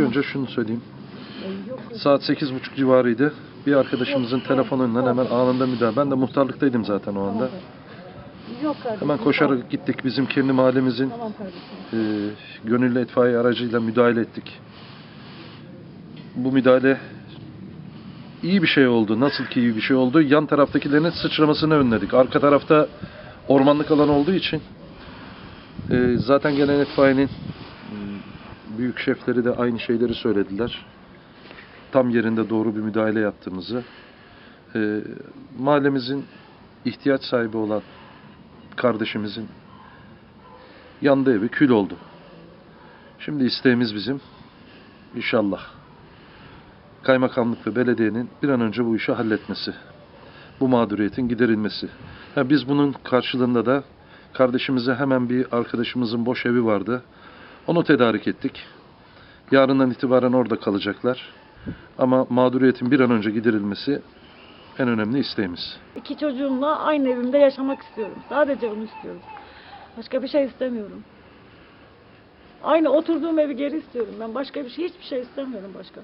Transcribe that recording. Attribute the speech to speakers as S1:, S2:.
S1: önce şunu söyleyeyim. Saat 8.30 civarıydı. Bir arkadaşımızın telefonundan hemen anında müdahale. Ben de muhtarlıktaydım zaten o anda. Hemen koşarak gittik. Bizim kendi mahallemizin e, gönüllü itfaiye aracıyla müdahale ettik. Bu müdahale iyi bir şey oldu. Nasıl ki iyi bir şey oldu? Yan taraftakilerin sıçramasını önledik. Arka tarafta ormanlık alan olduğu için e, zaten gelen itfaiyenin büyük şefleri de aynı şeyleri söylediler. Tam yerinde doğru bir müdahale yaptığımızı. E, mahallemizin ihtiyaç sahibi olan kardeşimizin yandı evi kül oldu. Şimdi isteğimiz bizim inşallah kaymakamlık ve belediyenin bir an önce bu işi halletmesi. Bu mağduriyetin giderilmesi. Ha, biz bunun karşılığında da kardeşimize hemen bir arkadaşımızın boş evi vardı. Onu tedarik ettik. Yarından itibaren orada kalacaklar. Ama mağduriyetin bir an önce giderilmesi en önemli isteğimiz.
S2: İki çocuğumla aynı evimde yaşamak istiyorum. Sadece onu istiyorum. Başka bir şey istemiyorum. Aynı oturduğum evi geri istiyorum. Ben başka bir şey, hiçbir şey istemiyorum başka.